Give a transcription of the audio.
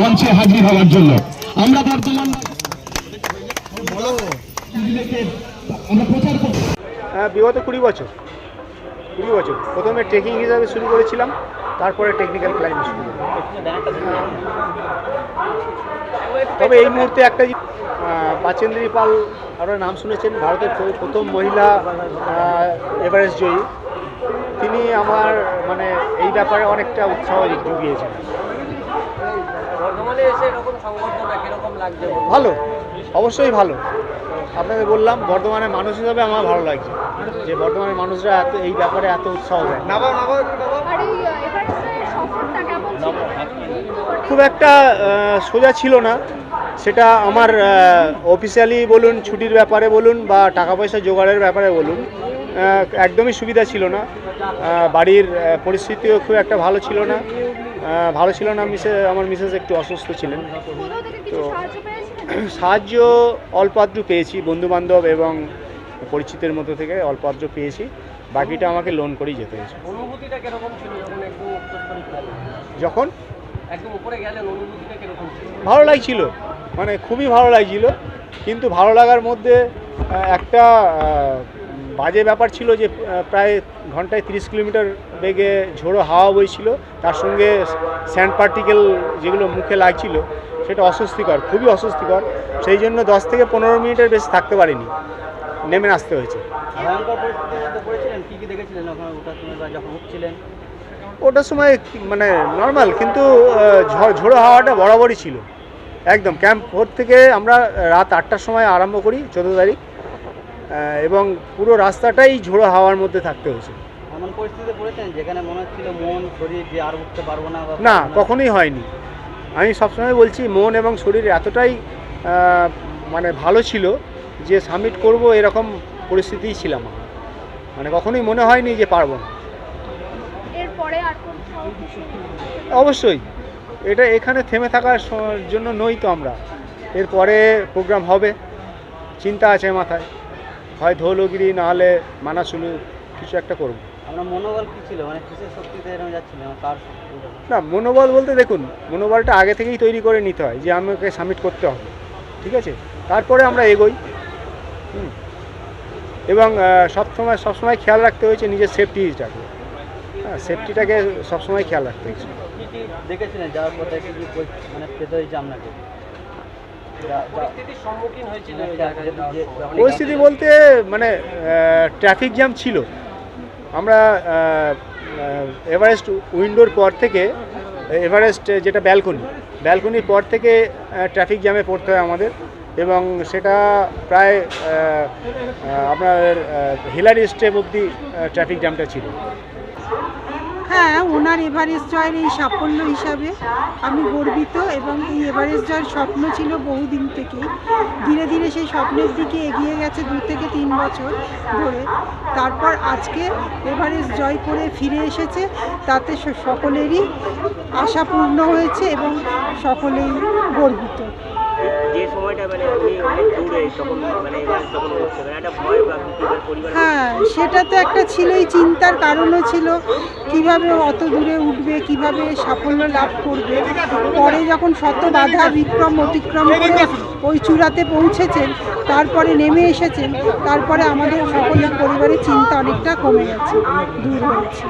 মঞ্চে হাজির হওয়ার জন্য আমরা বর্তমান বিগত কুড়ি বছর। কুড়ি বছর। প্রথমে ট্রেকিং হিসাবে শুরু করেছিলাম। তারপরে টেকনিক্যাল ক্লাইম্বিং শুরু তবে এই মুহূর্তে একটা পাচেন্দ্রী পাল আপনারা নাম শুনেছেন ভারতের প্রথম মহিলা এভারেস্ট জয়ী। তিনি আমার মানে এই ব্যাপারে অনেকটা উৎসাহ জুগিয়েছেন। ভালো অবশ্যই ভালো। আপনাকে বললাম বর্ধমানের মানুষ হিসাবে আমার ভালো লাগছে। যে বর্ধমানের মানুষরা এত এই ব্যাপারে এত উৎসাহ দেয় আর এই এভারেস্টের সফরটা কেমন ছিল খুব একটা সোজা ছিল না। সেটা আমার অফিসিয়ালি বলুন ছুটির ব্যাপারে বলুন বা টাকা পয়সা জোগাড়ের ব্যাপারে বলুন একদমই সুবিধা ছিল না। বাড়ির পরিস্থিতিও খুব একটা ভালো ছিল না। ভালো ছিল না মিসে আমার মিসেস একটু অসুস্থ ছিলেন। তো- সাহায্য অল্প আদ্র পেয়েছি বন্ধুবান্ধব এবং পরিচিতের মধ্যে থেকে অল্প আদ্র পেয়েছি। বাকিটা আমাকে লোন করেই যেতে হয়েছে। যখন? একদম উচ্চস্তরে গেলেন যখন একদম উপরে গেলেন অনুভূতিটা কীরকম ভালো লাগছিল। মানে খুবই ভালো লাগছিল। কিন্তু ভালো লাগার মধ্যে একটা বাজে ব্যাপার ছিল যে প্রায় ঘন্টায় তিরিশ কিলোমিটার বেগে ঝোড়ো হাওয়া বইছিল। তার সঙ্গে স্যান্ড পার্টিকেল যেগুলো মুখে লাগছিল সেটা অস্বস্তিকর খুবই অস্বস্তিকর। সেই জন্য দশ থেকে পনেরো মিনিটের বেশি থাকতে পারিনি। নেমে আসতে হয়েছে। ওটার সময় মানে নর্মাল কিন্তু ঝড় ঝোড়ো হাওয়াটা বরাবরই ছিল। একদম ক্যাম্প ভোর থেকে আমরা রাত আটটার সময় আরম্ভ করি চোদ্দ তারিখ। এবং পুরো রাস্তাটাই ঝোড়ো হাওয়ার মধ্যে থাকতে হয়েছে। এমন পরিস্থিতিতে পড়েছেন যেখানে মনে হচ্ছিল মন শরীর যে আর উঠতে পারব না না কখনোই হয়নি। আমি সবসময় বলছি মন এবং শরীর এতটাই মানে ভালো ছিল যে সাবমিট করব এরকম পরিস্থিতিই ছিলাম। মানে কখনোই মনে হয়নি যে পারব না এরপরে আর কোথাও কিছু অবশ্যই। এটা এখানে থেমে থাকার স- জন্য নই তো আমরা। এরপরে প্রোগ্রাম হবে। চিন্তা আছে মাথায়। হয় ধৌলগিরি নাহলে মানাসুলু কিছু একটা করব। আমরা মনোবল কি ছিল? মানে কিসের শক্তিতে এরকম যাচ্ছিলেন কার না মনোবল বলতে দেখুন মনোবলটা আগে থেকেই তৈরি করে নিতে হয় যে আমাকে সাবমিট করতে হবে। ঠিক আছে? তারপরে আমরা এগোই। হুম। এবং সবসময় সবসময় খেয়াল রাখতে হয়েছে নিজের সেফটিটাকে হ্যাঁ সেফটিটাকে সবসময় খেয়াল রাখতে দেখেছিলেন যাওয়ার পথে কি মানে পেতে হয়েছে আপনাকে? পরিস্থিতির সম্মুখীন হয়েছিল পরিস্থিতি বলতে মানে ট্রাফিক জ্যাম ছিল। আমরা এভারেস্ট উইন্ডোর পর থেকে এভারেস্ট যেটা ব্যালকনি ব্যালকনির পর থেকে ট্রাফিক জ্যামে পড়তে হয় আমাদের। এবং সেটা প্রায় আপনার হিলারি স্টেপ অবধি ট্রাফিক জ্যামটা ছিল। হ্যাঁ ওনার এভারেস্ট জয়ের এই সাফল্য হিসাবে আমি গর্বিত এবং এই এভারেস্ট জয়ের স্বপ্ন ছিল বহুদিন থেকেই। ধীরে ধীরে সেই স্বপ্নের দিকে এগিয়ে গেছে দু থেকে তিন বছর ধরে। তারপর আজকে এভারেস্ট জয় করে ফিরে এসেছে, তাতে সকলেরই আশা পূর্ণ হয়েছে এবং সকলেই গর্বিত। যে সময়টা মানে উনি অনেক দূরে তখন মানে তখন হচ্ছে মানে একটা ভয় বা পরিবার হ্যাঁ সেটা তো একটা ছিলই চিন্তার কারণও ছিল কীভাবে অত দূরে উঠবে কীভাবে সাফল্য লাভ করবে। পরে যখন শত বাধা বিক্রম অতিক্রম করে ওই চূড়াতে পৌঁছেছেন তারপরে নেমে এসেছেন তারপরে আমাদের সকলের পরিবারের চিন্তা অনেকটা কমে গেছে দূর হয়েছে।